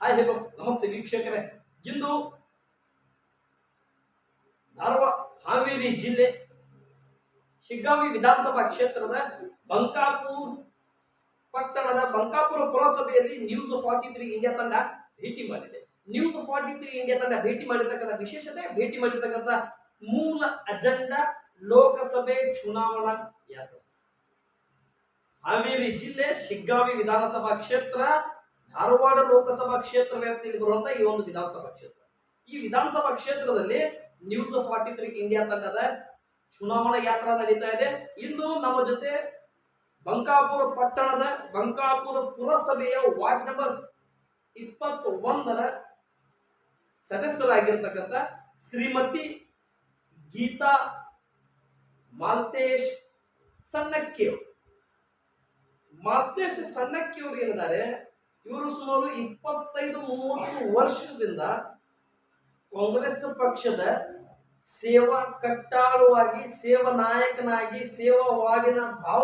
Hi hello ನಮಸ್ತೆ ವೀಕ್ಷಕರೇ. ಇಂದು ಧಾರವಾಡ ಹಾವೇರಿ ಜಿಲ್ಲೆ ಶಿಗ್ಗಾವಿ ವಿಧಾನಸಭಾ ಕ್ಷೇತ್ರದ ಬಂಕಾಪುರ ಪಟ್ಟಣದ ಬಂಕಾಪುರ ಪುರಸಭೆಯಲ್ಲಿ ನ್ಯೂಸ್ ಫಾರ್ಟಿ ತ್ರೀ ಇಂಡಿಯಾ ತಂಡ ಭೇಟಿ ಮಾಡಿದೆ. ನ್ಯೂಸ್ ಫಾರ್ಟಿ ತ್ರೀ ಇಂಡಿಯಾ ತಂಡ ಭೇಟಿ ಮಾಡಿರ್ತಕ್ಕಂಥ ವಿಶೇಷತೆ, ಭೇಟಿ ಮಾಡಿರ್ತಕ್ಕಂಥ ಮೂಲ ಅಜೆಂಡಾ ಲೋಕಸಭೆ ಚುನಾವಣಾ ಯಾತ್ರೆ. ಹಾವೇರಿ ಜಿಲ್ಲೆ ಶಿಗ್ಗಾವಿ ವಿಧಾನಸಭಾ ಕ್ಷೇತ್ರ ಧಾರವಾಡ ಲೋಕಸಭಾ ಕ್ಷೇತ್ರ ವ್ಯಾಪ್ತಿಯಲ್ಲಿ ಬರುವಂತಹ ಈ ಒಂದು ವಿಧಾನಸಭಾ ಕ್ಷೇತ್ರ. ಈ ವಿಧಾನಸಭಾ ಕ್ಷೇತ್ರದಲ್ಲಿ ನ್ಯೂಸ್ ಫಾರ್ಟಿ ತ್ರೀ ಇಂಡಿಯಾ ತಂಡದ ಚುನಾವಣಾ ಯಾತ್ರಾ ನಡೀತಾ ಇದೆ. ಇಂದು ನಮ್ಮ ಜೊತೆ ಬಂಕಾಪುರ ಪಟ್ಟಣದ ಬಂಕಾಪುರ ಪುರಸಭೆಯ ವಾರ್ಡ್ ನಂಬರ್ ಇಪ್ಪತ್ತು ಒಂದರ ಸದಸ್ಯರಾಗಿರ್ತಕ್ಕಂಥ ಶ್ರೀಮತಿ ಗೀತಾ ಮಾಲ್ತೇಶ್ ಸನ್ನಕ್ಕಿಯವರು ಮಾಲ್ತೇಶ್ ಸನ್ನಕ್ಕಿಯವರು ಏನಿದ್ದಾರೆ? ಇವರು ಸುಮಾರು ಇಪ್ಪತ್ತೈದು, ಮೂವತ್ತು ವರ್ಷದಿಂದ ಕಾಂಗ್ರೆಸ್ ಪಕ್ಷದ ಸೇವಾ ಕಟ್ಟಾಳುವಾಗಿ, ಸೇವಾ ನಾಯಕನಾಗಿ, ಸೇವಾ ವಾರ್ಡಿನ ಭಾವ,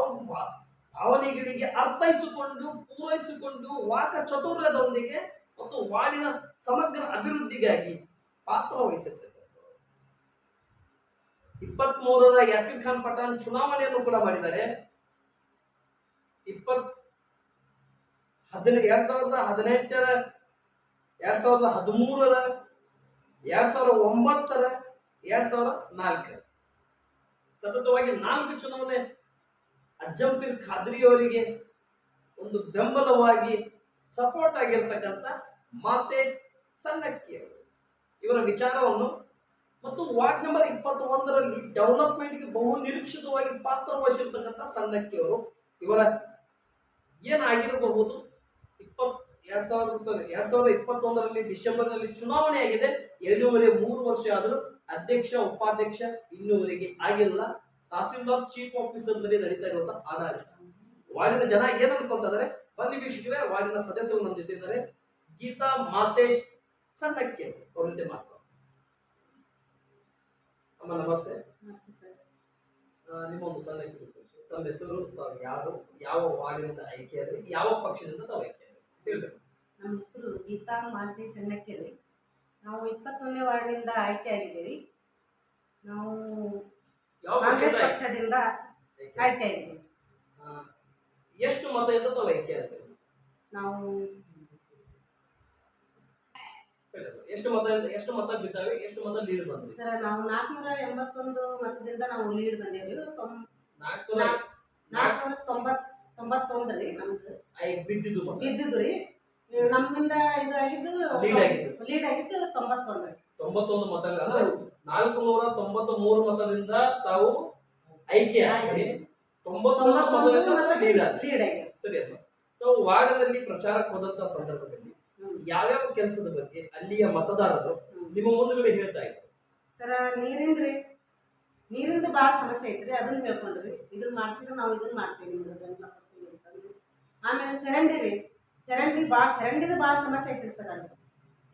ಭಾವನೆಗಳಿಗೆ ಅರ್ಥೈಸಿಕೊಂಡು, ಪೂರೈಸಿಕೊಂಡು, ವಾಕ ಚತುರ್ಯದೊಂದಿಗೆ ಮತ್ತು ವಾಡಿನ ಸಮಗ್ರ ಅಭಿವೃದ್ಧಿಗಾಗಿ ಪಾತ್ರ ವಹಿಸಿರ್ತಕ್ಕಂಥವ್ರು. ಇಪ್ಪತ್ತ್ ಮೂರರ ಯಾಸಿರ್ ಖಾನ್ ಪಠಾಣ್ ಚುನಾವಣೆಯನ್ನು ಕೂಡ ಮಾಡಿದ್ದಾರೆ. ಇಪ್ಪತ್ ಹದಿನ ಎರಡ್ ಸಾವಿರದ ಹದಿನೆಂಟರ, ಎರಡ್ ಸಾವಿರದ ಹದಿಮೂರರ, ಎರಡ್ ಸಾವಿರದ ಒಂಬತ್ತರ, ಎರಡ್ ಸಾವಿರದ ನಾಲ್ಕರ ಸತತವಾಗಿ ನಾಲ್ಕು ಚುನಾವಣೆ ಅಜ್ಜಂಪಿರ್ ಖಾದ್ರಿ ಅವರಿಗೆ ಒಂದು ಬೆಂಬಲವಾಗಿ ಸಪೋರ್ಟ್ ಆಗಿರ್ತಕ್ಕಂತ ಮಾತೇಶ್ ಸನ್ನಕ್ಕಿ ಇವರ ವಿಚಾರವನ್ನು ಮತ್ತು ವಾರ್ಡ್ ನಂಬರ್ ಇಪ್ಪತ್ತ ಒಂದರಲ್ಲಿ ಡೆವಲಪ್ಮೆಂಟ್ಗೆ ಬಹು ನಿರೀಕ್ಷಿತವಾಗಿ ಪಾತ್ರ ವಹಿಸಿರ್ತಕ್ಕಂಥ ಸನ್ನಕ್ಕಿ ಅವರು ಇವರ ಏನಾಗಿರಬಹುದು? ಇಪ್ಪತ್ ಎರಡ್ ಸಾವಿರದ ಎರಡ್ ಸಾವಿರದ ಇಪ್ಪತ್ತೊಂದರಲ್ಲಿ ಡಿಸೆಂಬರ್ನಲ್ಲಿ ಚುನಾವಣೆ ಆಗಿದೆ. ಎರಡೂವರೆ ಮೂರು ವರ್ಷ ಆದರೂ ಅಧ್ಯಕ್ಷ ಉಪಾಧ್ಯಕ್ಷ ಇನ್ನೂವರೆಗೆ ಆಗಿಲ್ಲ. ತಹಸೀಲ್ದಾರ್ ಚೀಫ್ ಆಫೀಸರ್ನಲ್ಲಿ ನಡೀತಾ ಇರುವಂತಹ ಆಡಳಿತ ವಾರ್ಡಿನ ಜನ ಏನ್ ಅನ್ಕೊಂತಾರೆ ಬನ್ನಿ ವೀಕ್ಷಕರೇ ವಾರ್ಡಿನ ಸದಸ್ಯರು ನಮ್ಮ ಜೊತೆ ಇದ್ದಾರೆ. ಗೀತಾ ಮಾತೇಶ್ ಸಣ್ಣಕ್ಕೆ ಅವ್ರ ಜೊತೆ ಮಾತಾಡೋಣ. ಅಮ್ಮ ನಮಸ್ತೆ. ನಮಸ್ತೆ ಸರ್. ಆ, ನಿಮ್ಮ ಒಂದು ಸಣ್ಣಕ್ಕೆ ತಮ್ಮ ಹೆಸರು ತಾವು ಯಾರು ಯಾವ ವಾರ್ಡಿನಿಂದ ಆಯ್ಕೆಯಾದ್ರೆ ಯಾವ ಪಕ್ಷದಿಂದ ತಾವು ಆಯ್ಕೆಯಾದ್ರೆ ನಮ್ಮ ಹೆಸರು ಗೀತಾ ಮಾಲ್ತಿ ಸಣ್ಣಕೆರೆ. ನಾವು ಇಪ್ಪತ್ತೊಂದನೇ ವಾರ್ಡ್ನಿಂದ ಆಯ್ಕೆ ಆಗಿದ್ದೀವಿ. ನಾವು ಯಾವ ಕಾಂಗ್ರೆಸ್ ಪಕ್ಷದಿಂದ ಪಕ್ಷದಿಂದ ಆಯ್ಕೆ? ಆಯ್ಕೆ ಆಗಿದ್ದೀವಿ. ಆ, ಎಷ್ಟು ಮತದಿಂದ ತಾವು ಆಯ್ಕೆಯಾದ್ರೆ ನಾವು. ಎಷ್ಟು ಮತ ಎಷ್ಟು ಮತ ಬಿದ್ದಾವೆ ಎಷ್ಟು ಮತ ಲೀಡ್ ಬಂದ್ವಿ ಸರ್ ನಾವು ನಾಲ್ಕುನೂರ ಎಂಬತ್ತೊಂದು ಮತದಿಂದ ನಾವು ಲೀಡ್ ಬಂದೇವಿ ತೊಂಬ ನಾಲ್ಕು ನಾಲ್ಕುನೂರ ತೊಂಬತ್ ತೊಂಬತ್ತೊಂದು ರೀ ನಮ್ದು. ಬಿದ್ದಿದ್ದು ಬಿದ್ದಿದ್ದು ರೀ. ನಮ್ಮಿಂದ ಇದು ಆಗಿದ್ದು Lead ಆಗಿದ್ದು. ಲೀಡ್ ಆಗಿದ್ದು ತೊಂಬತ್ತೊಂದು ರೀ. ತೊಂಬತ್ತೊಂದು ಮತ ಅಂದ್ರೆ ನಾಲ್ಕು ನೂರ ತೊಂಬತ್ತ ಮೂರು ಮತದಿಂದ ತಾವು ಆಯ್ಕೆ ಆಗಿ ಮತ ಲೀಡ್ ಲೀಡ್ ಆಗಿದೆ. ಸರಿ ತಾವು ವಾರ್ಡದಲ್ಲಿ ಪ್ರಚಾರಕ್ಕೆ ಹೋದಂತ ಸಂದರ್ಭದಲ್ಲಿ. ಯಾವ್ಯಾವ ಕೆಲಸದ ಬಗ್ಗೆ ಅಲ್ಲಿಯ ಮತದಾರರು ನಿಮ್ಮ ಮುಂದೆ ಹೇಳ್ತಾ ಇದ್ದಾರೆ ಸರ ನೀರಿಂದ ರೀ. ನೀರಿಂದ ಭಾಳ ಸಮಸ್ಯೆ ಐತ್ರಿ ಅದನ್ನ ಹೇಳ್ಕೊಂಡ್ರಿ. ಇದನ್ನ ಮಾಡ್ಸಿದ್ರೆ ನಾವು ಇದನ್ನ ಮಾಡ್ತೀವಿ ನಿಮ್ಗೆ ಆಮೇಲೆ ಚರಂಡಿ ರೀ. ಚರಂಡಿ ಭಾಳ ಚರಂಡಿದ ಭಾಳ ಸಮಸ್ಯೆ ಐತಿ ಸರ್ ಅಲ್ಲಿ.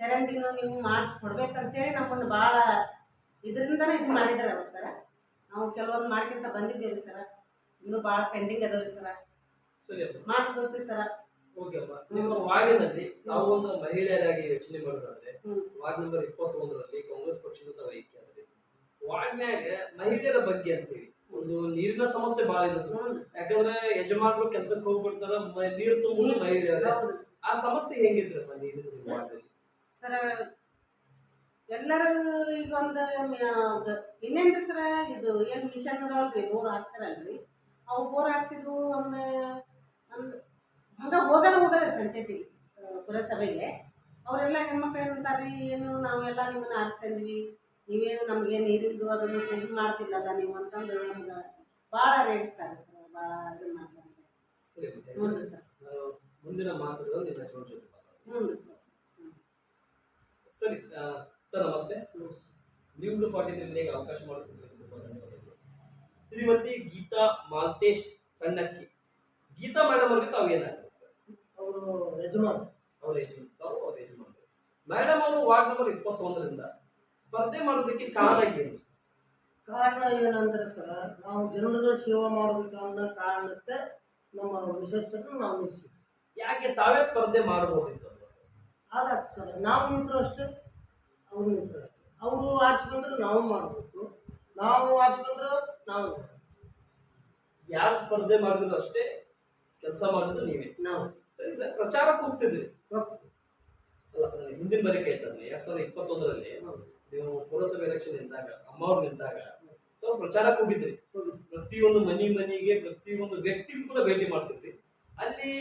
ಚರಂಡಿನೂ ನೀವು ಮಾಡಿಸ್ಕೊಡ್ಬೇಕಂತೇಳಿ ನಮ್ಮನ್ನು ಭಾಳ ಇದರಿಂದನೇ ಇದು ಮಾಡಿದ್ದಾರೆ ಅವ್ರು ಸರ. ನಾವು ಕೆಲವೊಂದು ಮಾಡ್ಕಿಂತ ಬಂದಿದ್ದೀವಿ ಸರ. ಇನ್ನೂ ಭಾಳ ಪೆಂಡಿಂಗ್ ಅದಾವ್ರಿ ಸರ. ಮಾಡಿಸ್ಬೇಕು ಸರ. ನಿಮ್ಮ ವಾರ್ಡಿನಲ್ಲಿ ನಾವು ಒಂದು ಮಹಿಳೆಯರಾಗಿ ಯೋಚನೆ ಮಾಡೋದಾದ್ರೆ ವಾರ್ಡ್ ನಂಬರ್ ಇಪ್ಪತ್ತೊಂದರಲ್ಲಿ ಕಾಂಗ್ರೆಸ್ ಪಕ್ಷದ ವಾರ್ಡ್ನ್ಯಾಗ ಮಹಿಳೆಯರ ಬಗ್ಗೆ ಅಂತ ಹೇಳಿ. ಒಂದು ನೀರಿನ ಸಮಸ್ಯೆ ಬಹಳ ಇರುತ್ತೆ. ಯಾಕಂದ್ರೆ ಯಜಮಾನರು ಕೆಲ್ಸಕ್ಕೆ ಹೋಗ್ಬಿಡ್ತಾರ ನೀರು ತುಂಬ ಆ ಸಮಸ್ಯೆ ಹೆಂಗಿದ್ರೆ ಸರ ಎಲ್ಲರೂ ಈಗ ಒಂದು ಇನ್ನೇನು ಸರ ಇದು ಏನು ಮಿಷನ್ ಅದಾವಲ್ರಿ ಬೋರ್ ಹಾಕ್ಸಾರಲ್ರಿ ಅವು ಬೋರ್ ಹಾಕ್ಸಿದ್ದು ಒಂದು ಒಂದು ಹಂಗೆ ಹೋಗಲ್ಲ ಹೋಗಲ್ಲ ಪಂಚಾಯತಿ ಪುರಸಭೆಗೆ. ಅವರೆಲ್ಲ ಹೆಣ್ಮಕ್ಳು ಏನಂತಾರ್ರಿ ಏನು ನಾವೆಲ್ಲ ನಿಮ್ಮನ್ನ ಆರಿಸ್ಕೊಂಡ್ವಿ ನೀವೇನು ನಮಗೆ ನೀರಿಂದು ಅದನ್ನು ಚೇಂಜ್ ಮಾಡ್ತಿಲ್ಲಲ್ಲ ನೀವು ಅಂತಂದು ನಮ್ಗೆ ಭಾಳ ರೇಗಿಸ್ತಾರೆ ಸರ್ ಭಾಳ ಇದನ್ನ ಮಾಡ್ತಾರೆ ಸರ್. ಹ್ಞೂ ರೀ ಸರ್. ಮುಂದಿನ ಮಾತುಗಳು ನಿಮ್ಮ ಜೊತೆ ಹ್ಞೂ ರೀ ಸರ್. ಹ್ಞೂ ಸರಿ ಸರ್ ನಮಸ್ತೆ. ನ್ಯೂಸ್ ಫಾರ್ಟಿ ತ್ರೀ ಅವಕಾಶ ಧನ್ಯವಾದಗಳು. ಶ್ರೀಮತಿ ಗೀತಾ ಮಾಲ್ತೇಶ್ ಸಣ್ಣಕ್ಕಿ. ಗೀತಾ ಮೇಡಮ್ ಅವ್ರಿಗೆ ತಾವು ಏನಾಗ್ತದೆ ಸರ್? ಅವರು ಯಜಮಾನ ಅವ್ರ ಯಜಮಾನ್ ತಾವು ಅವ್ರ ಯಜಮಾನ್ ಮೇಡಮ್ ಅವರು ವಾರ್ಡ್ ನಂಬರ್ ಇಪ್ಪತ್ತೊಂದರಿಂದ ಸ್ಪರ್ಧೆ ಮಾಡೋದಕ್ಕೆ ಕಾರಣ ಏನು? ಕಾರಣ ಏನಂದ್ರೆ ಸರ್ ನಾವು ಜನರ ಸೇವೆ ಮಾಡಬೇಕನ್ನೋ ಕಾರಣಕ್ಕೆ ನಮ್ಮ ವಿಶೇಷತೆ ನಾವು ಯಾಕೆ ತಾವೇ ಸ್ಪರ್ಧೆ ಮಾಡಬಹುದಿತ್ತು ಅಲ್ವಾ ಸರ್ ನಾವು ನಿಂತರು ಅಷ್ಟೇ ಅವ್ರು ನಿಂತರು ಅಷ್ಟೇ. ಅವರು ಆರಿಸ್ಕೊಂಡ್ರೆ ಬಂದ್ರೆ ನಾವು ಮಾಡಬೇಕು ನಾವು ಆರಿಸ್ಕೊಂಡ್ರೆ ಬಂದ್ರೆ ನಾವು ಯಾರು ಸ್ಪರ್ಧೆ ಮಾಡಿದ್ರು ಅಷ್ಟೇ ಕೆಲಸ ಮಾಡಿದ್ರು ನೀವೇ. ನಾವು. ಸರಿ ಸರ್ ಪ್ರಚಾರಕ್ಕೆ ಹೋಗ್ತಿದ್ರಿ. ಅಲ್ಲ ಹಿಂದಿನ ಬರೀ ಕೇಳ್ತಾರೆ ಎರಡ್ ಸಾವಿರದ ಇಪ್ಪತ್ತೊಂದರಲ್ಲಿ ನೀವು ಪುರಸಭೆ ಎಲೆಕ್ಷನ್ ನಿಂತಾಗ ಅಮ್ಮವ್ರು ನಿಂತಾಗ ಪ್ರಚಾರಕ್ಕೆ ಹೋಗಿದ್ರಿ. ಪ್ರತಿಯೊಂದು ಮನಿ ಮನಿಗೆ, ಪ್ರತಿಯೊಂದು ವ್ಯಕ್ತಿಗೂ ಕೂಡ ಭೇಟಿ ಮಾಡ್ತಿದ್ರಿ ಅಲ್ಲಿ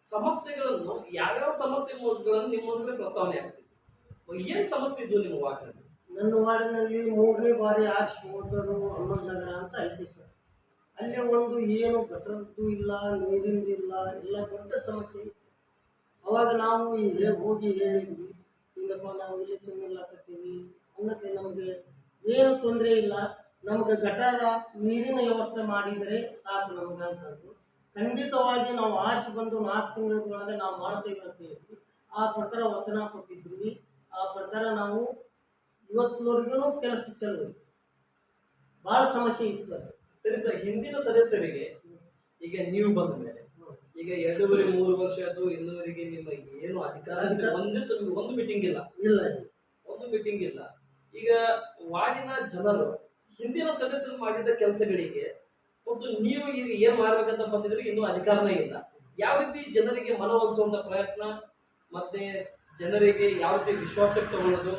ಸಮಸ್ಯೆಗಳನ್ನು, ಯಾವ್ಯಾವ ಸಮಸ್ಯೆಗಳನ್ನು ನಿಮ್ಮ ಮುಂದೆ ಪ್ರಸ್ತಾವನೆ ಆಗ್ತಿತ್ತು ಏನ್ ಸಮಸ್ಯೆ ಇದ್ವು ನಿಮ್ಮ ವಾರ್ಡ್ನಲ್ಲಿ ನನ್ನ ವಾರ್ಡಿನಲ್ಲಿ ಮೂರನೇ ಬಾರಿ ಆರಿಸಿ ಹೋದರು ನಗರ ಅಂತ ಐತಿ ಸರ್ ಅಲ್ಲಿ ಒಂದು ಏನು ಗಟ್ಟರದ್ದು ಇಲ್ಲ, ನೀರಿಂದು ಇಲ್ಲ, ಎಲ್ಲ ದೊಡ್ಡ ಸಮಸ್ಯೆ. ಅವಾಗ ನಾವು ಹೋಗಿ ಹೇಳಿದ್ವಿ ಹಿಂಗಪ್ಪ ನಾವು ಇಲ್ಲಿ ತಿನ್ನಲಾಕತ್ತೀವಿ ಅನ್ನಕ್ಕೆ ನಮಗೆ ಏನು ತೊಂದರೆ ಇಲ್ಲ. ನಮ್ಗೆ ಗಟಾರ ನೀರಿನ ವ್ಯವಸ್ಥೆ ಮಾಡಿದರೆ ಸಾಕು ನಮ್ಗೆ ಅಂತಂದು ಖಂಡಿತವಾಗಿ ನಾವು ಆರಿಸಿ ಬಂದು ನಾಲ್ಕು ತಿಂಗಳೊಳಗೆ ನಾವು ಮಾಡ್ತೇವೆ ಅಂತ ಹೇಳಿ ಆ ಪ್ರಕಾರ ವಚನ ಕೊಟ್ಟಿದ್ವಿ. ಆ ಪ್ರಕಾರ ನಾವು ಇವತ್ತಿನವರೆಗೂ ಕೆಲಸ ಚಲೋ. ಭಾಳ ಸಮಸ್ಯೆ ಇತ್ತು. ಸರಿ ಸರ್, ಹಿಂದಿನ ಸದಸ್ಯರಿಗೆ ಈಗ ನೀವು ಬಂದ ಮೇಲೆ ಈಗ ಎರಡೂವರೆ ಮೂರು ವರ್ಷ ಆಯ್ತು ಇನ್ನೂವರೆಗೆ ನಿಮ್ಮ ಏನು ಅಧಿಕಾರ ಒಂದೇ ಸಲ ಒಂದು ಮೀಟಿಂಗ್ ಇಲ್ಲ ಇಲ್ಲ. ಇಲ್ಲ. ಒಂದು ಮೀಟಿಂಗ್ ಇಲ್ಲ. ಈಗ ವಾರ್ಡಿನ ಜನರು ಹಿಂದಿನ ಸದಸ್ಯರು ಮಾಡಿದ ಕೆಲಸಗಳಿಗೆ ಮತ್ತು ನೀವು ಈಗ ಏನ್ ಮಾಡ್ಬೇಕಂತ ಬಂದಿದ್ರೆ ಇನ್ನೂ ಅಧಿಕಾರನೇ ಇಲ್ಲ. ಯಾವ ರೀತಿ ಜನರಿಗೆ ಮನವೊಲಿಸುವಂತ ಪ್ರಯತ್ನ ಮತ್ತೆ ಜನರಿಗೆ ಯಾವ ರೀತಿ ವಿಶ್ವಾಸಕ್ಕೆ ತಗೊಳ್ಳೋದು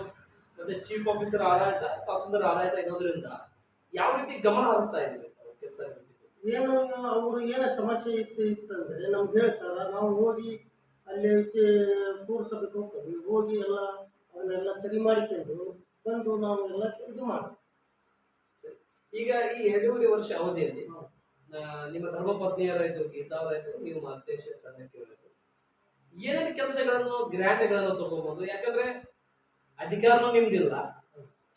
ಮತ್ತೆ ಚೀಫ್ ಆಫೀಸರ್ ಆಡಳಿತ ತಹಸೀಲ್ದಾರ್ ಆಡಳಿತ ಇರೋದ್ರಿಂದ ಯಾವ ರೀತಿ ಗಮನ ಹರಿಸ್ತಾ ಇದ್ದೀವಿ ಕೆಲಸ ಏನು ಅವರು ಏನೋ ಸಮಸ್ಯೆ ಇತ್ತು ಇತ್ತಂದರೆ ನಮ್ಗೆ ಹೇಳ್ತಾರೆ ನಾವು ಹೋಗಿ ಅಲ್ಲಿ ಕೂರಿಸಬೇಕು ಹೋಗ್ತೀವಿ ಹೋಗಿ ಎಲ್ಲ ಅದನ್ನೆಲ್ಲ ಸರಿ ಮಾಡಿಕೊಂಡು ಬಂದು ನಾವು ಎಲ್ಲ ಇದು ಮಾಡ್ತೀವಿ ಈಗ ಈ ಎರಡೂವರೆ ವರ್ಷ ಅವಧಿಯಲ್ಲಿ ನಿಮ್ಮ ಧರ್ಮಪತ್ನಿಯರಾಯ್ತು ಗೀತಾವರಾಯ್ತು ನೀವು ಮತ್ತೆ ಸನ್ನಿಧಿಯವರಾಯ್ತು ಏನೇನು ಕೆಲಸಗಳನ್ನು ಗ್ರ್ಯಾಂಡ್ಗಳನ್ನು ತಗೋಬಹುದು ಯಾಕಂದ್ರೆ ಅಧಿಕಾರನೂ ನಿಮ್ದಿಲ್ಲ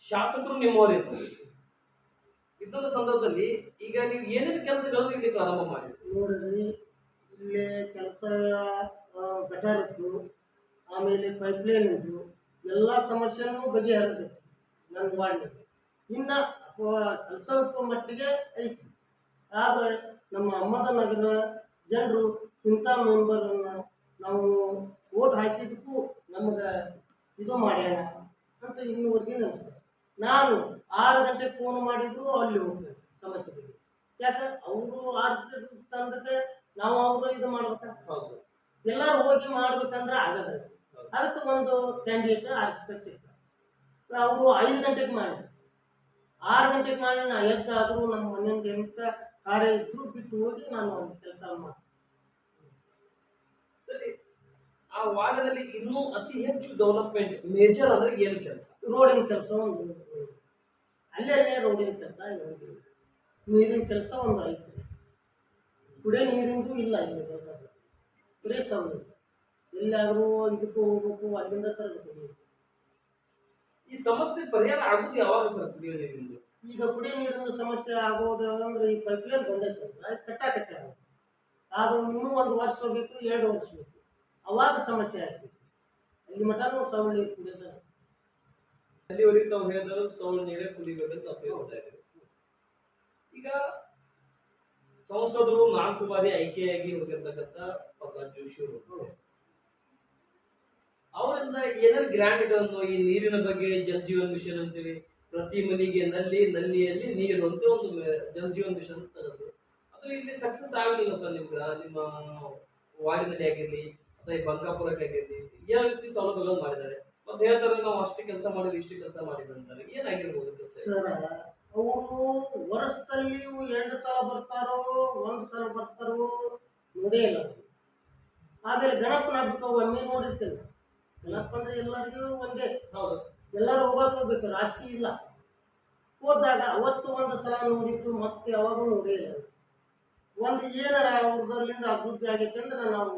ಶಾಸಕರು ನಿಮ್ಮವರಿಲ್ಲ ಇದ್ದಂತ ಸಂದರ್ಭದಲ್ಲಿ ಈಗ ನೀವು ಏನೇನು ಕೆಲಸಗಳನ್ನು ಇಲ್ಲಿ ಪ್ರಾರಂಭ ಮಾಡಿದ್ರಿ? ನೋಡಿದ್ರಿ ಇಲ್ಲೇ ಕೆಲಸ ಗಟಾರದ್ದು, ಆಮೇಲೆ ಪೈಪ್ಲೈನ್ ಇದ್ದು ಎಲ್ಲ ಸಮಸ್ಯೆನೂ ಬಗೆಹರಿದೈತಿ ನನ್ನ ವಾರ್ಡ್ನಲ್ಲಿ ಇನ್ನು ಸ್ವಲ್ಪ ಸ್ವಲ್ಪ ಮಟ್ಟಿಗೆ ಐತಿ. ಆದರೆ ನಮ್ಮ ಅಮ್ಮದ ನಗರ ಜನರು ಇಂಥ ಮೆಂಬರನ್ನು ನಾವು ಓಟ್ ಹಾಕಿದ್ದಕ್ಕೂ ನಮಗೆ ಇದು ಮಾಡ್ಯಾನ ಅಂತ ಇನ್ನೂವರೆಗೆ ಅನಿಸ್ತದೆ ನಾನು ಆರು ಗಂಟೆಗೆ ಫೋನ್ ಮಾಡಿದ್ರು ಅಲ್ಲಿ ಹೋಗ್ತೇನೆ ಸಮಸ್ಯೆಗಳಿಗೆ ಯಾಕೆ? ಅವರು ಆರು ತಂದಕ್ಕೆ ನಾವು ಅವರು ಇದು ಮಾಡ್ಬೇಕಾ? ಹೌದು. ಎಲ್ಲರೂ ಹೋಗಿ ಮಾಡ್ಬೇಕಂದ್ರೆ ಆಗಲ್ಲ. ಅದಕ್ಕೆ ಒಂದು ಕ್ಯಾಂಡಿಡೇಟ್ ಆರಿಸ್ಬೇಕು ಸಿಗ್ತಾರೆ ಅವರು ಐದು ಗಂಟೆಗೆ ಮಾಡಿ ಆರು ಗಂಟೆಗೆ ಮಾಡಿ ನಾ ಎದ್ದಾದರೂ ನಮ್ಮ ಮನೆಯಿಂದ ಎಂತ ಕಾರ್ಯ ಇದ್ರು ಬಿಟ್ಟು ಹೋಗಿ ನಾನು ಒಂದು ಕೆಲಸ ಮಾಡ್ತೀನಿ. ಸರಿ ಆ ವಾರ್ಡದಲ್ಲಿ ಇನ್ನೂ ಅತಿ ಹೆಚ್ಚು ಡೆವಲಪ್ಮೆಂಟ್ ಮೇಜರ್ ಅಂದ್ರೆ ಏನು ಕೆಲಸ? ರೋಡಿನ ಕೆಲಸ ಒಂದು. ಅಲ್ಲೇ ಅಲ್ಲೇ ರೋಡಿನ ಕೆಲಸ ನೀರಿನ ಕೆಲಸ ಒಂದು ಐತೆ ಕುಡಿಯೋ ನೀರಿಂದು ಇಲ್ಲ ಇಲ್ಲಿ ಬೇಕಾದ್ರೆ ಬರೀ ಎಲ್ಲಾದರೂ ಇದಕ್ಕೂ ಹೋಗ್ಬೇಕು ಅಲ್ಲಿಂದ ತರಬೇಕು ನೀರು ಈ ಸಮಸ್ಯೆ ಪರಿಹಾರ ಆಗೋದು ಯಾವಾಗ ಸರ್ ಕುಡಿಯೋ ನೀರಿಂದು? ಈಗ ಕುಡಿಯೋ ನೀರಿನ ಸಮಸ್ಯೆ ಆಗೋದು ಅಂದ್ರೆ ಈ ಪೈಪ್ಲೈನ್ ಬಂದೈತೆ ಕಟ್ಟಾ ಕಟ್ಟ ಕಟ್ಟ ಅದು ಇನ್ನೂ ಒಂದು ವರ್ಷ ಬೇಕು ಎರಡು ವರ್ಷ ಬೇಕು. ಅವಾಗ ಸಮಸ್ಯೆ ಆಗ್ತಿತ್ತು ಅಲ್ಲಿ ಮಠನೂ ಸೌಳ್ಳಿ ಕುಡಿಯೋದ. ಅಲ್ಲಿವರೆಗೆ ತಾವು ಹೇಳಿದ್ರು ಸೌಳ ನೀರೇ ಕುಡಿಬೇಕಂತ ನಾವು ತಿಳಿಸ್ತಾ ಇದ್ದೀವಿ. ಈಗ ಸಂಸದರು ನಾಲ್ಕು ಬಾರಿ ಆಯ್ಕೆಯಾಗಿ ಹೋಗಿರ್ತಕ್ಕಂಥ ಪ್ರಹ್ಲಾದ್ ಜೋಶಿ ಅವರು ಅವರಿಂದ ಏನಾದ್ರು ಗ್ರ್ಯಾಂಡ್ಗಳನ್ನು ಈ ನೀರಿನ ಬಗ್ಗೆ ಜಲ್ ಜೀವನ್ ಮಿಷನ್ ಅಂತೇಳಿ ಪ್ರತಿ ಮನೆಗೆ ನಲ್ಲಿ ನಲ್ಲಿಯಲ್ಲಿ ನೀರು ಅಂತ ಒಂದು ಜಲಜೀವನ್ ಜಲ್ ಜೀವನ್ ಮಿಷನ್ ಅಂತ ಅದು ಇಲ್ಲಿ ಸಕ್ಸಸ್ ಆಗಲಿಲ್ಲ ಸರ್ ನಿಮ್ಗೆ ನಿಮ್ಮ ವಾರ್ಡಿನಲ್ಲಿ ಆಗಿರಲಿ ಅಥವಾ ಈ ಬಂಗಾಪುರಕ್ಕೆ ಆಗಿರಲಿ ಯಾವ ರೀತಿ ಸೌಲಭ್ಯಗಳನ್ನು ಮಾಡಿದ್ದಾರೆ? ಮತ್ತೆ ಹೇಳ್ತಾರೆ ನಾವು ಅಷ್ಟು ಕೆಲಸ ಮಾಡಿದ್ವಿ ಇಷ್ಟು ಕೆಲಸ ಮಾಡಿದ್ವಿ ಅಂತಾರೆ. ಏನಾಗಿರ್ಬೋದು ಸರ ಅವರು ವರ್ಷದಲ್ಲಿ ಎರಡು ಸಲ ಬರ್ತಾರೋ ಒಂದು ಸಲ ಬರ್ತಾರೋ ನೋಡೇ ಇಲ್ಲ ಆಮೇಲೆ ಗಣಪನ ಹಬ್ಬಕ್ಕೆ ಒಮ್ಮೆ ನೋಡಿರ್ತೇನೆ ಗಣಪ ಅಂದ್ರೆ ಎಲ್ಲರಿಗೂ ಒಂದೇ. ಹೌದು. ಎಲ್ಲರೂ ಹೋಗೋಕೆ ಹೋಗ್ಬೇಕು ರಾಜಕೀಯ ಇಲ್ಲ. ಹೋದಾಗ ಅವತ್ತು ಒಂದು ಸಲ ನೋಡಿದ್ದು ಮತ್ತೆ ಯಾವಾಗೂ ನೋಡೇ ಇಲ್ಲ ಒಂದು ಏನಾರ ಅವ್ರದಲ್ಲಿಂದ ಅಭಿವೃದ್ಧಿ ಆಗೈತೆ ಅಂದ್ರೆ ನಾವು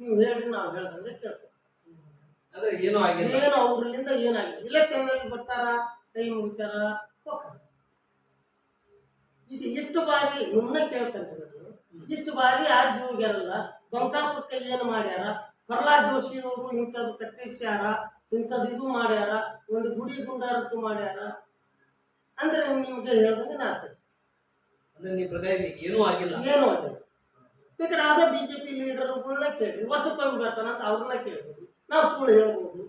ನೀವು ಹೇಳಿ ನಾವು ಹೇಳ್ದಂಗೆ ಕೇಳ್ತೇವೆ. ಅಂದ್ರೆ ಏನೂ ಆಗಿಲ್ಲ. ಏನು ಅವ್ರಲ್ಲಿಂದ ಏನಾಗಿದೆ ಇಲೆಕ್ಷನ್ನಲ್ಲಿ ಬರ್ತಾರ ಕೈ ಮುಗಿತಾರ ಹೋಗ್ತಾರೆ. ಇದು ಎಷ್ಟು ಬಾರಿ ನಿಮ್ಮನ್ನ ಕೇಳ್ತೇನೆ ನಾನು. ಇಷ್ಟು ಬಾರಿ ಆ ಜೀವಿಗೆಲ್ಲ ಬಂಕಾಪುರಕ್ಕೆ ಏನು ಮಾಡ್ಯಾರ? ಪ್ರಹ್ಲಾದ್ ಜೋಶಿ ಅವರು ಇಂಥದ್ದು ಕಟ್ಟಿಸ್ಯಾರ ಇಂಥದ್ದು ಇದು ಮಾಡ್ಯಾರ ಒಂದು ಗುಡಿ ಗುಂಡಾರದ್ದು ಮಾಡ್ಯಾರ. ಅಂದ್ರೆ ನಿಮ್ಗೆ ಹೇಳ್ದಂಗೆ ನಾಲ್ಕು ಅಂದ್ರೆ ನಿಮ್ಮ ಪ್ರಕಾರ ಏನೂ ಆಗಿಲ್ಲ. ಏನು ಆಗಿಲ್ಲ. ಬೇಕಾದ್ರೆ ಅದೇ ಬಿ ಜೆ ಪಿ ಲೀಡರ್ಗಳನ್ನ ಕೇಳಿ ವರ್ಷಕ್ಕೊಮ್ಮೆ ಬರ್ತಾನಂತ ಅವ್ರನ್ನ ಕೇಳ್ತೀವಿ ನಾವು ಸುಳ್ಳು ಹೇಳ್ಬೋದು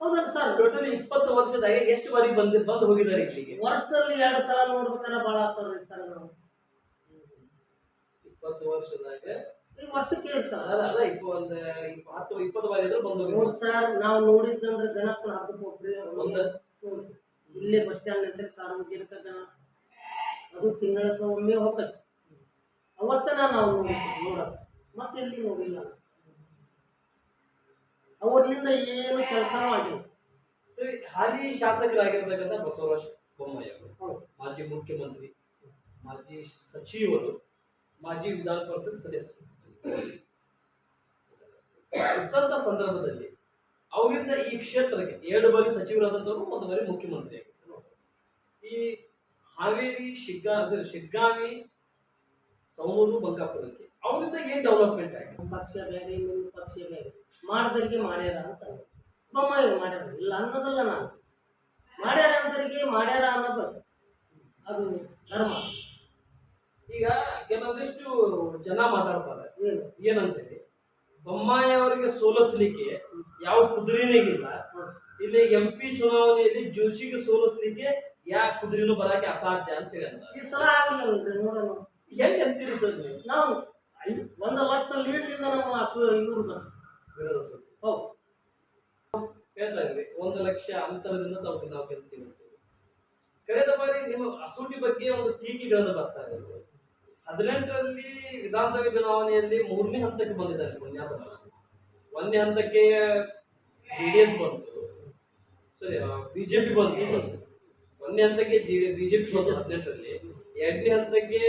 ಹೌದಲ್ಲ ಟೋಟಲಿ ಇಪ್ಪತ್ತು ವರ್ಷದಾಗ ಎಷ್ಟು ಬಾರಿ ಬಂದ್ ಬಂದು ಹೋಗಿದ್ದಾರೆ ಇಲ್ಲಿಗೆ? ವರ್ಷದಲ್ಲಿ ಎರಡು ಸಲ ನೋಡ್ಬೇಕಂದ್ರೆ ಬಹಳ ಆಗ್ತಾವ್ರಿ ಸ್ಥಳಗಳು ನಾವು ಇಪ್ಪತ್ತು ವರ್ಷದಾಗ? ಈ ವರ್ಷಕ್ಕೆ ಎರಡು ಸಲ. ಅಲ್ಲ ಅಲ್ಲ ಇಪ್ಪ ಒಂದು ಇಪ್ಪ ಹತ್ತು ಇಪ್ಪತ್ತು ಬಾರಿ ಆದ್ರೂ ಬಂದು ಹೋಗಿ ಹೋಗಿದ್ದಾರೆ ಸರ್ ನಾವು ನೋಡಿದ್ದಂದ್ರೆ ಗಣಪನ ಹಬ್ಬಕ್ಕೆ ಒಬ್ರಿ ಒಂದು? ಇಲ್ಲೇ ಬಸ್ ಸ್ಟ್ಯಾಂಡ್ ನಿಂತ್ರೆ ಸಾರ್ವಜನಿಕ ಗಣ ಅದು ತಿಂಗಳಕ್ಕೆ ಒಮ್ಮೆ ಹೋಗ್ತದೆ. ಅವತ್ತನ ನಾವು ನೋಡೋದು ಮತ್ತೆ ಎಲ್ಲಿ ನೋಡಿಲ್ಲ ಅವರಿಂದ ಏನು ಕೆಲಸ ಮಾಡಿಲ್ಲ. ಹಾಲಿ ಶಾಸಕರಾಗಿರ್ತಕ್ಕಂಥ ಬಸವರಾಜ ಬೊಮ್ಮಾಯಿ ಅವರು. ಮಾಜಿ ಮುಖ್ಯಮಂತ್ರಿ, ಮಾಜಿ ಸಚಿವರು, ಮಾಜಿ ವಿಧಾನ ಪರಿಷತ್ ಸದಸ್ಯರು. ಇದ್ದಂಥ ಸಂದರ್ಭದಲ್ಲಿ ಅವರಿಂದ ಈ ಕ್ಷೇತ್ರಕ್ಕೆ ಎರಡು ಬಾರಿ ಸಚಿವರಾದಂಥವ್ರು, ಒಂದು ಬಾರಿ ಮುಖ್ಯಮಂತ್ರಿ ಆಗಿದ್ದರು. ಈ ಹಾವೇರಿ, ಶಿಗ್ಗಾ ಶಿಗ್ಗಾವಿ ಸೌನೂರು ಬಂಕಾಪುರಕ್ಕೆ ಅವರಿಂದ ಏನು ಡೆವಲಪ್ಮೆಂಟ್ ಆಗಿದೆ? ಪಕ್ಷ ಬೇರೆ ಪಕ್ಷ ಬೇರೆ. ಮಾಡ್ದರಿಗೆ ಮಾಡ್ಯಾರ ಅಂತ ಬೊಮ್ಮಾಯಿ ಮಾಡ್ಯಾರ. ಇಲ್ಲ ಅನ್ನೋದಲ್ಲ ನಾನು. ಮಾಡ್ಯಾರ ಅಂತರಿಗೆ ಮಾಡ್ಯಾರ ಅನ್ನೋದು ಅದು ಧರ್ಮ. ಈಗ ಕೆಲವೊಂದಿಷ್ಟು ಜನ ಮಾತಾಡ್ತಾರೆ. ಏನು? ಏನಂತೇಳಿ ಬೊಮ್ಮಾಯಿಯವರಿಗೆ ಸೋಲಿಸ್ಲಿಕ್ಕೆ ಯಾವ ಕುದುರೆನೇಗಿಲ್ಲ. ಇಲ್ಲ ಇಲ್ಲಿ ಎಂ ಪಿ ಚುನಾವಣೆಯಲ್ಲಿ ಜೋಶಿಗೆ ಸೋಲಿಸ್ಲಿಕ್ಕೆ ಯಾವ ಕುದುರೆನೂ ಬರಕ್ಕೆ ಅಸಾಧ್ಯ ಅಂತ ಹೇಳಿ ಈ ಸಲ ಆಗಲಿಲ್ಲ ನೋಡೋಣ. ಹೆಂಗೆ ಅಂತೀರಿ ಸರ್ ನೀವು? ನಾವು ಒಂದು ಲಕ್ಷ ಇಂದ ನಮ್ಮ ಇವ್ರು ಹೌದು. ಹೇಳ್ತಾ ಇದ್ರಿ ಒಂದು ಲಕ್ಷ ಅಂತರದಿಂದ ತಾವು ನಾವು ಗೆಲ್ತೀವಿ ಕಳೆದ ಬಾರಿ ನಿಮ್ಮ ಅಸೂಟಿ ಬಗ್ಗೆ ಒಂದು ಟೀಕೆಗಳನ್ನು ಬರ್ತಾ ಇದೆ. ಹದಿನೆಂಟರಲ್ಲಿ ವಿಧಾನಸಭೆ ಚುನಾವಣೆಯಲ್ಲಿ ಮೂರನೇ ಹಂತಕ್ಕೆ ಬಂದಿದ್ದಾರೆ ಪುಣ್ಯಾತ್ಮ ಒಂದನೇ ಹಂತಕ್ಕೆ ಜೆ ಡಿ ಎಸ್ ಬಂತು. ಸರಿ ಬಿಜೆಪಿ ಬಂತು ಒಂದನೇ ಹಂತಕ್ಕೆ ಜೆ ಬಿಜೆಪಿ ಬಂತು ಹದಿನೆಂಟರಲ್ಲಿ. ಎರಡನೇ ಹಂತಕ್ಕೆ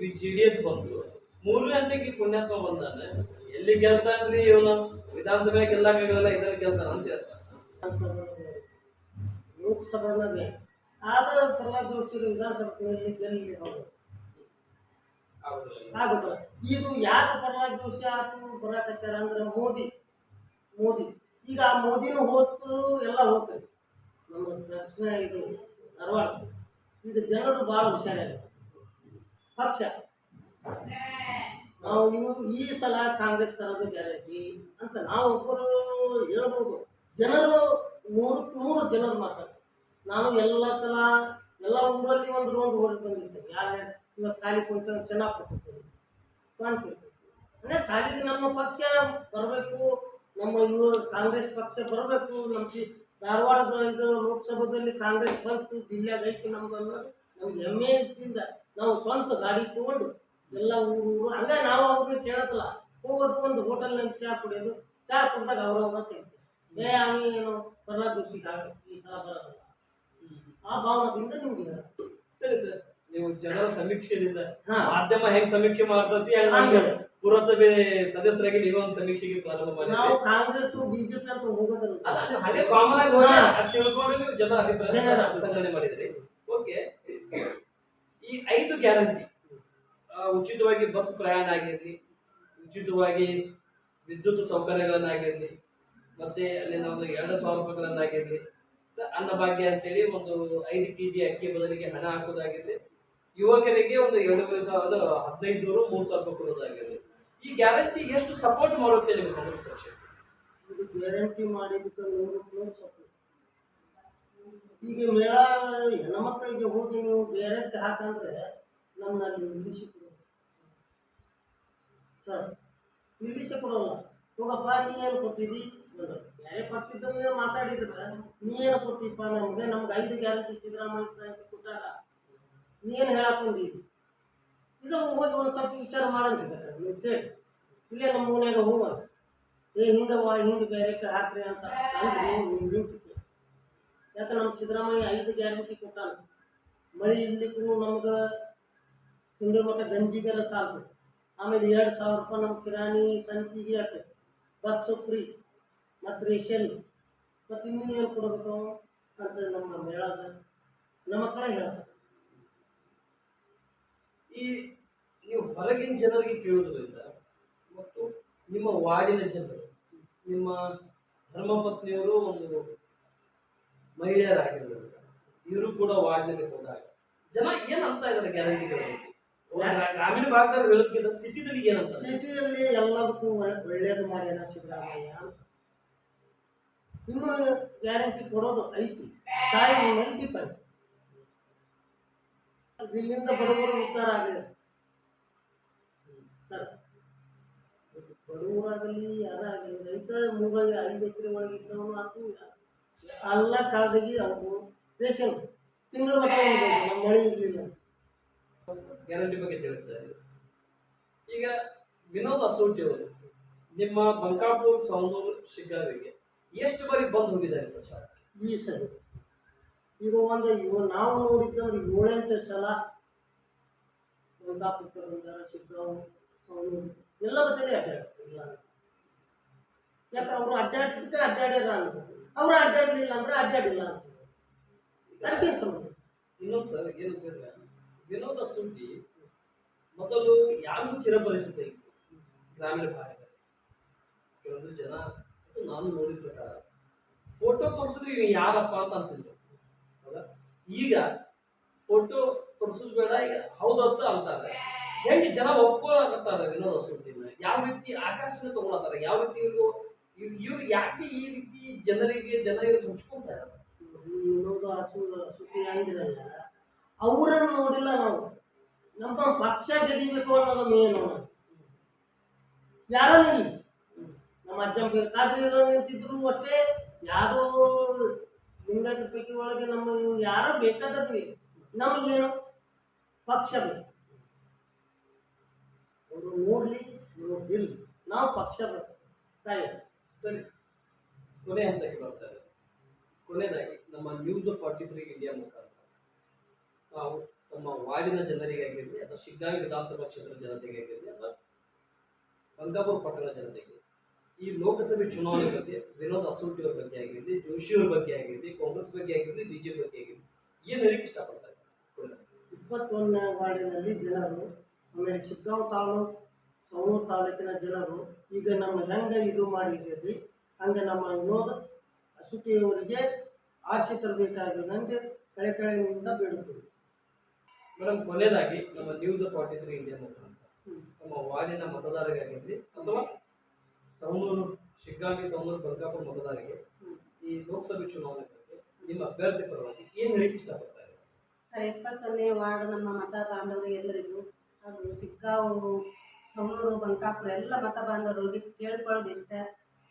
ಬಿ ಜೆ ಡಿ ಎಸ್ ಬಂತು. ಮೂರನೇ ಹಂತಕ್ಕೆ ಪುಣ್ಯಾತ್ಮ ಬಂದಾನೆ. ಎಲ್ಲಿ ಗೆಲ್ತಾನ್ರಿ ಇವನು? ವಿಧಾನಸಭೆ ಗೆಲ್ಲಕ್ಕಾಗಲ್ಲ ಇದ್ರಲ್ಲಿ ಗೆಲ್ತಾರ ಅಂತ ಹೇಳ್ತಾರೆ. ಲೋಕಸಭಾನಾಗೆ ಆದ ಪ್ರಹ್ಲಾದ್ ಜೋಶಿ ವಿಧಾನಸಭೆಯಲ್ಲಿ ಗೆಲ್ಲಿ ಆಗುತ್ತಲ್ಲ ಇದು ಯಾಕೆ ಪ್ರಹ್ಲಾದ್ ಜೋಶಿ ಆತು ಬರಾಕತ್ತಾರ ಅಂದ್ರೆ ಮೋದಿ. ಮೋದಿ. ಈಗ ಆ ಮೋದಿನೂ ಹೋತು ಎಲ್ಲ ಹೋಗ್ತದೆ ನಮ್ಮ ದಕ್ಷಿಣ ಇದು ಧಾರವಾಡ. ಇದು ಜನರು ಭಾಳ ಹುಷಾರಾಗಿದೆ ಪಕ್ಷ. ನಾವು ಇವು ಈ ಸಲ ಕಾಂಗ್ರೆಸ್ ತರೋದು ಗ್ಯಾರಂಟಿ ಅಂತ ನಾವು ಒಬ್ಬರು ಹೇಳ್ಬೋದು. ಜನರು ನೂರಕ್ಕೆ ನೂರು ಜನರು ಮಾತಾಡ್ತಾರೆ ನಾವು ಎಲ್ಲ ಸಲ ಎಲ್ಲ ಊರಲ್ಲಿ ಒಂದು ರೌಂಡ್ ಓಡಿ ಬಂದಿರ್ತೇವೆ. ಯಾರು ಇವತ್ತು ಖಾಲಿ ಕುಂತ ಚೆನ್ನಾಗಿ ಕೊಟ್ಟಿರ್ತೀವಿ. ಅಂದರೆ ಖಾಲಿಗೆ ನಮ್ಮ ಪಕ್ಷ ಬರಬೇಕು, ನಮ್ಮ ಇವರು ಕಾಂಗ್ರೆಸ್ ಪಕ್ಷ ಬರಬೇಕು. ನಮ್ಮ ಧಾರವಾಡದ ಇದು ಲೋಕಸಭಾದಲ್ಲಿ ಕಾಂಗ್ರೆಸ್ ಬಂತು ಜಿಲ್ಲೆಯಾಗ ಐತಿ ನಮ್ದು ಅನ್ನೋದು ನಮ್ಗೆ ಹೆಮ್ಮೆಯಿಂದ ನಾವು ಸ್ವಂತ ಗಾಡಿ ತಗೊಂಡು ಎಲ್ಲ ಊರು ಊರು. ಹಂಗೆ ನಾವು ಅವ್ರಿಗೆ ಕೇಳತ್ತಲ್ಲ ಹೋಗೋದು ಒಂದು ಹೋಟೆಲ್ನಲ್ಲಿ ಚಹಾ ಕುಡಿಯೋದು ಚಹಾ ಕುಡ್ದಾಗ ಅವ್ರವ್ರ ತಿಂತೀವಿ ಏ ಅವನೇನು ಜೋಶಿಗೆ ಆಗ ಈ ಸಲ ಬರೋದಲ್ಲ ಆ ಭಾವನದಿಂದ ನಿಮ್ಗೆ. ಸರಿ ಸರ್ ನೀವು ಜನರ ಸಮೀಕ್ಷೆಯಿಂದ ಮಾಧ್ಯಮ ಹೆಂಗ್ ಸಮೀಕ್ಷೆ ಮಾಡ್ತತಿ ಹಂಗ. ಪುರಸಭೆ ಸದಸ್ಯರಾಗಿ ನೀವು ಒಂದು ಸಮೀಕ್ಷೆಗೆ ಪ್ರಾರಂಭ ಮಾಡಿ ನಾವು ಕಾಂಗ್ರೆಸ್ ಬಿಜೆಪಿ ಅಂತ ಹೋಗೋದಿಲ್ಲ. ಅದೇ ಕಾಮನ್ ಆಗಿ ಹೋಗಿ ತಿಳ್ಕೊಂಡು ನೀವು ಜನರ ಅಭಿಪ್ರಾಯ. ಸಂಗ್ರಹಣೆ ಮಾಡಿದ್ರಿ. ಓಕೆ ಈ ಐದು ಗ್ಯಾರಂಟಿ ಉಚಿತವಾಗಿ ಬಸ್ ಪ್ರಯಾಣ ಆಗಿರಲಿ, ಉಚಿತವಾಗಿ ವಿದ್ಯುತ್ ಸೌಕರ್ಯಗಳನ್ನಾಗಿರಲಿ, ಮತ್ತೆ ಅಲ್ಲಿಂದ ಒಂದು ಎರಡು ಸಾವಿರ ರೂಪಾಯಿಗಳನ್ನಾಗಿರಲಿ ಅನ್ನಭಾಗ್ಯ ಅಂತೇಳಿ ಒಂದು ಐದು ಕೆ ಜಿ ಅಕ್ಕಿ ಬದಲಿಗೆ ಹಣ ಹಾಕೋದಾಗಿರಲಿ ಯುವಕರಿಗೆ ಒಂದು ಎರಡೂವರೆ ಸಾವಿರದ ಹದಿನೈದು ನೂರು ಮೂರು ಸಾವಿರ ರೂಪಾಯಿ ಕೊಡೋದಾಗಿರಲಿ. ಈ ಗ್ಯಾರಂಟಿ ಎಷ್ಟು ಸಪೋರ್ಟ್ ಮಾಡುತ್ತೆ ನಿಮ್ಗೆ ಕಾಂಗ್ರೆಸ್ ಪಕ್ಷ? ಗ್ಯಾರಂಟಿ ಮಾಡಿದ್ದಕ್ಕೆ ನೂರು ಸಪೋರ್ಟ್ ಈಗ ಮೇಳ ಮಕ್ಕಳಿಗೆ ಹೋಗಿ ನೀವು ಗ್ಯಾರಂಟಿ ಹಾಕಂದ್ರೆ ನಮ್ಮ ಅಲ್ಲಿ ನಿಲ್ಲಿಸಿ ಸರ್, ನಿಲ್ಲಿಸಿ ಕೊಡೋಲ್ಲ. ಹೋಗಪ್ಪ, ನೀ ಏನು ಕೊಟ್ಟಿದ್ದಿ ಬೇರೆ ಪಕ್ಷದ ಮಾತಾಡಿದ್ರೆ ನೀ ಏನು ಕೊಟ್ಟಿಪ್ಪ ನಮ್ಗೆ? ನಮ್ಗೆ ಐದು ಗ್ಯಾರಂಟಿ ಸಿದ್ದರಾಮಯ್ಯ ಸಾಹೇಬ್ ಕೊಟ್ಟಾರ ನೀ ಏನು ಹೇಳಕ್ ಬಂದಿದ್ದಿ ಇದು ಹೋಗಿ ಒಂದು ಸ್ವಲ್ಪ ವಿಚಾರ ಮಾಡಂತ ನೀವು ಕೇಳಿ. ಇಲ್ಲೇ ನಮ್ಮ ಮೂನ್ಯಾಗ ಹೋಗ ಏ ಹಿಂಗೆ ವಾ ಹಿಂಗೆ ಬೇರೆ ಹಾಕ್ರಿ ಅಂತ ನಿಂತಿದ್ದೆ ಯಾಕೆ ನಮ್ಮ ಸಿದ್ದರಾಮಯ್ಯ ಐದು ಗ್ಯಾರಂಟಿ ಕೊಟ್ಟಾನ? ಮಳೆ ಇರ್ಲಿಕ್ಕೂ ನಮ್ಗೆ ತಿಂಗಳ ಮಟ್ಟ ಗಂಜಿಗೆಲ್ಲ ಸಾಕು ಆಮೇಲೆ ಎರಡು ಸಾವಿರ ರೂಪಾಯಿ ನಮ್ಮ ಕಿರಾಣಿ ಸಂತಿಗೆ ಆಗ್ತದೆ ಬಸ್ಸು ಫ್ರೀ ಮತ್ತು ರೇಷನ್. ಮತ್ತು ಇನ್ನೂ ಏನು ಕೊಡಬೇಕು ಅಂತ ನಮ್ಮ ಮೇಳದ ನಮ್ಮ ಮಕ್ಕಳ ಹೇಳ್ತಾರೆ. ಈ ನೀವು ಹೊರಗಿನ ಜನರಿಗೆ ಕೇಳುವುದರಿಂದ ಮತ್ತು ನಿಮ್ಮ ವಾರ್ಡಿನ ಜನರು, ನಿಮ್ಮ ಧರ್ಮಪತ್ನಿಯವರು ಒಂದು ಮಹಿಳೆಯರಾಗಿರೋದ್ರಿಂದ, ಇವರು ಕೂಡ ವಾರ್ಡ್ನಲ್ಲಿ ಹೋದಾಗ ಜನ ಏನಂತ ಇದ್ದಾರೆ ಗ್ಯಾರಂಟಿಗಳ ಬಗ್ಗೆ ಒಂದು ಗ್ರಾ- ಗ್ರಾಮೀಣ ಭಾಗದಲ್ಲಿ ಹೇಳೋದಕ್ಕಿಂತ ಸಿಟಿದಲ್ಲಿ ಏನಂತ? ಸಿಟಿಯಲ್ಲಿ ಎಲ್ಲದಕ್ಕೂ ಒಳ್ಳೆ- ಒಳ್ಳೇದು ಮಾಡ್ಯಾನ ಸಿದ್ದರಾಮಯ್ಯ. ನಿಮ್ಮ ಗ್ಯಾರಂಟಿ ಕೊಡೋದು ಐತಿ. ತಾಯಿ ಮೇಲೆ ಡಿಪೆಂಡ್ ಇಲ್ಲಿಂದ ಬಡವರು ಉತ್ತಾರ ಆಗಲಿ. ಬಡವರಾಗಲಿ ಯಾರಾಗಲಿ ರೈತ ಮೂರಲ್ಲಿ ಐದು ಎಕರೆ ಒಳಗಿದ್ದವನು ಅದು ಎಲ್ಲ ಕಾಡಿಗೆ ಅವರು ರೇಷನ್ ತಿಂಗಳ ಮಟ್ಟ ನಮ್ಮ ಮಳೆ ಇರಲಿಲ್ಲ. ಗ್ಯಾರಂಟಿ ಬಗ್ಗೆ ತಿಳಿಸ್ತಾ ಇದ್ದೀವಿ ಈಗ ವಿನೋದ್ ಅಸೋಟಿ ಅವರು ನಿಮ್ಮ ಬಂಕಾಪುರ್ ಸೌಂದೂರ್ ಶಿಗ್ಗಾವಿಗೆ ಎಷ್ಟು ಬಾರಿ ಬಂದು ಹೋಗಿದ್ದಾರೆ ಪ್ರಚಾರ ಈ ಸರಿ ಈಗ ಒಂದು ಇವ ನಾವು ನೋಡಿದ್ದವ್ರು ಏಳೆಂಟು ಸಲ ಬಂಕಾಪುರ್ ಬಂದಾರ ಶಿಗ್ಗಾಂವ್ ಸೌಂದೂರ್ ಎಲ್ಲ ಬತ್ತಲೇ ಅಡ್ಡಾಡ್ತಾರೆ ಇಲ್ಲ ಅಂತ. ಯಾಕೆ ಅವರು ಅಡ್ಡಾಡಿದ್ದಕ್ಕೆ ಅಡ್ಡಾಡ್ಯಾರ ಅಂತ ಅವರು ಅಡ್ಡಾಡಲಿಲ್ಲ ಅಂದ್ರೆ ಅಡ್ಡಾಡಿಲ್ಲ ಅಂತ ಅದಕ್ಕೆ ಸಂಬಂಧ ಇನ್ನೊಂದು ಸರ್ ಏನು ವಿನೋದ್ ಸುದ್ದಿ ಮೊದಲು ಯಾರಿಗೂ ಚಿರಪರಿಚಿತ ಇತ್ತು. ಗ್ರಾಮೀಣ ಭಾಗದಲ್ಲಿ. ಕೆಲವೊಂದು ಜನ ನಾನು ನೋಡಿದ ಪ್ರಕಾರ ಫೋಟೋ ತೋರಿಸಿದ್ರೆ ಇವ ಯಾರಪ್ಪ ಅಂತ ಅಂತಿದ್ರು. ಹೌದಾ? ಈಗ ಫೋಟೋ ತೋರಿಸೋದು ಬೇಡ, ಈಗ ಹೌದಂತ ಅಂತಾರೆ ಹೆಂಗೆ ಜನ ಒಪ್ಕೊಳಕತ್ತಾರೆ ವಿನೋದ ಸುದ್ದಿನ ಯಾವ ವ್ಯಕ್ತಿ ಆಕರ್ಷಣೆ ತಗೊಳತ್ತಾರ? ಯಾವ ರೀತಿ ಇವ್ರಿಗೂ ಇವ್- ಇವ್ರು ಯಾಕೆ ಈ ರೀತಿ ಜನರಿಗೆ, ಜನ ಇವ್ರು ಹಂಚ್ಕೊಂತ ಇದ್ದಾರೆ ವಿನೋದ ಸುದ್ದಿ ಹಂಗಿರಲ್ಲ. ಅವರನ್ನು ನೋಡಿಲ್ಲ ನಾವು. ನಮ್ಮ ಪಕ್ಷ ಗೆದಿಬೇಕು ಅನ್ನೋದು ಮೇನ್ ಯಾರೋ ನಿಲ್ಲಿ ನಮ್ಮ ಅಜ್ಜ ಬೇಕಾದ್ರೆ ನಿಂತಿದ್ರು ಅಷ್ಟೇ. ಯಾವುದೋ ಲಿಂಗಾಯತ ಪೈಕಿ ಒಳಗೆ ನಮ್ಮ ಯಾರ ಯಾರೋ ಬೇಕಾದ್ರಿ ನಮಗೇನು? ಪಕ್ಷ ಬೇಕು. ಅವರು ನೋಡ್ಲಿ ಬಿಲ್ ನಾವು ಪಕ್ಷ ಬೇಕು. ತಾಯಿ. ಸರಿ. ಕೊನೆ ಹಂತಕ್ಕೆ ಬರ್ತಾರೆ. ಕೊನೆಯದಾಗಿ ನಮ್ಮ ನ್ಯೂಸ್ ಫಾರ್ಟಿ ತ್ರೀ ಇಂಡಿಯಾ ಮುಖಾಂತರ. ನಮ್ಮ ವಾರ್ಡಿನ ಜನರಿಗಾಗಿರಲಿ ಅಥವಾ ಶಿಗ್ಗಾವಿ ವಿಧಾನಸಭಾ ಕ್ಷೇತ್ರದ ಜನತೆಗಾಗಿರಲಿ ಅಥವಾ ಗಂಗಾಪುರ ಪಟ್ಟಣ ಜನತೆಗೆ ಈ ಲೋಕಸಭೆ ಚುನಾವಣೆ ಬಗ್ಗೆ, ವಿನೋದ್ ಅಸೋಟಿ ಅವ್ರ ಬಗ್ಗೆ ಆಗಿರಲಿ, ಜೋಶಿ ಅವ್ರ ಬಗ್ಗೆ ಆಗಿರಲಿ, ಕಾಂಗ್ರೆಸ್ ಬಗ್ಗೆ ಆಗಿರಲಿ, ಬಿಜೆಪಿ ಬಗ್ಗೆ ಆಗಿರಲಿ, ಏನು ಹೇಳಿಕ್ಕೆ ಇಷ್ಟಪಡ್ತಾರೆ. ಇಪ್ಪತ್ತೊಂದನೇ ವಾರ್ಡಿನಲ್ಲಿ ಜನರು, ಆಮೇಲೆ ಶಿಗ್ಗಾಂವ್ ತಾಲೂಕು, ಸವಣೂರು ತಾಲೂಕಿನ ಜನರು, ಈಗ ನಮ್ಮ ಹೆಂಗೆ ಇದು ಮಾಡಿದ್ದೀರಿ, ಹಂಗೆ ನಮ್ಮ ವಿನೋದ ಅಸುಟಿಯವರಿಗೆ ಆರಿಸಿ ತರಬೇಕಾಗಿರೋದಂತೆ ಕಳೆ ಕಳೆಯಿಂದ ಬೇಡುತ್ತೀವಿ ಮೇಡಮ್ ಕೊನೆಯದಾಗಿ ನಮ್ಮ ನ್ಯೂಸ್ ಫಾರ್ಟಿ ತ್ರೀ ಇಂಡಿಯಾ ಮುಖಾಂತರ ನಮ್ಮ ವಾರ್ಡಿನ ಮತದಾರರಿಗಾಗಿರಲಿ ಅಥವಾ ಸೌನೂರು ಶಿಗ್ಗಾಂಗಿ ಸವಣೂರು ಬಂಕಾಪುರ ಮತದಾರರಿಗೆ ಈ ಲೋಕಸಭೆ ಚುನಾವಣೆ ಬಗ್ಗೆ ನಿಮ್ಮ ಅಭ್ಯರ್ಥಿ ಪರವಾಗಿ ಏನು ಹೇಳಿಕೆ ಇಷ್ಟಪಡ್ತಾರೆ? ಸರ್ ಇಪ್ಪತ್ತೊಂದನೇ ವಾರ್ಡ್ ನಮ್ಮ ಮತ ಬಾಂಧವರಿಗೆಲ್ಲರಿಗೂ ಹಾಗೂ ಸಿಗ್ಗಾವು ಸವಣೂರು ಬಂಕಾಪುರ ಎಲ್ಲ ಮತ ಬಾಂಧವರಿಗೆ ಕೇಳ್ಕೊಳ್ಳೋದು ಇಷ್ಟ.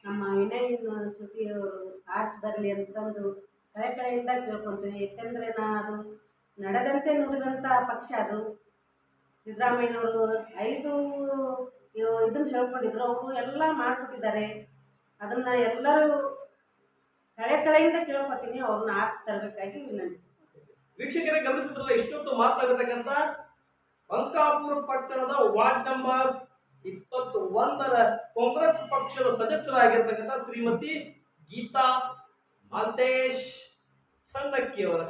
ನಮ್ಮ ವಿನಯ್ ಸುಟಿಯವರು ಆರ್ಸ್ ಬರಲಿ ಅಂತಂದು ಕಳೆ ಕಡೆಯಿಂದ ಕೇಳ್ಕೊತೀನಿ ಯಾಕಂದ್ರೆ ನಾ ಅದು ನಡೆದಂತೆ ನುಡಿದಂಥ ಪಕ್ಷ ಅದು. ಸಿದ್ದರಾಮಯ್ಯನವರು ಐದು ಇದನ್ನು ಹೇಳ್ಕೊಂಡಿದ್ರು, ಅವರು ಎಲ್ಲ ಮಾಡಿಬಿಟ್ಟಿದ್ದಾರೆ. ಅದನ್ನು ಎಲ್ಲರೂ ಕಳೆ ಕಳೆಯಿಂದ ಕೇಳ್ಕೊತೀನಿ, ಅವ್ರನ್ನ ಆರಿಸಿ ತರಬೇಕಾಗಿ ವಿನಂತಿಸ್ತೀನಿ ವೀಕ್ಷಕರೇ ಗಮನಿಸಿದ್ರಲ್ಲ, ಇಷ್ಟೊತ್ತು ಮಾತಾಡತಕ್ಕಂಥ ಅಂಕಾಪುರ ಪಟ್ಟಣದ ವಾರ್ಡ್ ನಂಬರ್ ಇಪ್ಪತ್ತು ಒಂದರ ಕಾಂಗ್ರೆಸ್ ಪಕ್ಷದ ಸದಸ್ಯರಾಗಿರ್ತಕ್ಕಂಥ ಶ್ರೀಮತಿ ಗೀತಾ ಮಾಲ್ತೇಶ್ ಸಣ್ಣಕ್ಕಿ ಅವರ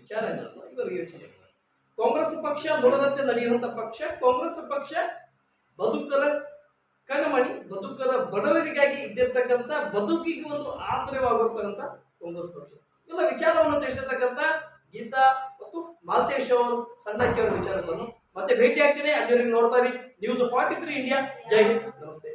ವಿಚಾರಗಳನ್ನು ಇವರು ಯೋಚನೆ ಕಾಂಗ್ರೆಸ್ ಪಕ್ಷ ನೋಡದಂತೆ ನಡೆಯುವಂತ ಪಕ್ಷ, ಕಾಂಗ್ರೆಸ್ ಪಕ್ಷ ಬದುಕರ ಕಣಮಣಿ, ಬದುಕರ ಬಡವರಿಗಾಗಿ ಇದ್ದಿರ್ತಕ್ಕಂಥ ಬದುಕಿಗೆ ಒಂದು ಆಶ್ರಯವಾಗಿರ್ತಕ್ಕಂಥ ಕಾಂಗ್ರೆಸ್ ಪಕ್ಷ. ಎಲ್ಲ ವಿಚಾರವನ್ನು ತಿಳಿಸಿರ್ತಕ್ಕಂಥ ಗೀತಾ ಮತ್ತು ಮಾಲ್ತೇಶ್ ಅವರು, ಸಣ್ಣಕ್ಕೆ ಅವರ ವಿಚಾರಗಳನ್ನು ಮತ್ತೆ ಭೇಟಿ ಆಗ್ತೀನಿ ಅಲ್ಲಿವರೆಗೆ ನೋಡ್ತಾ news forty three India Jai Hind. ನಮಸ್ತೆ.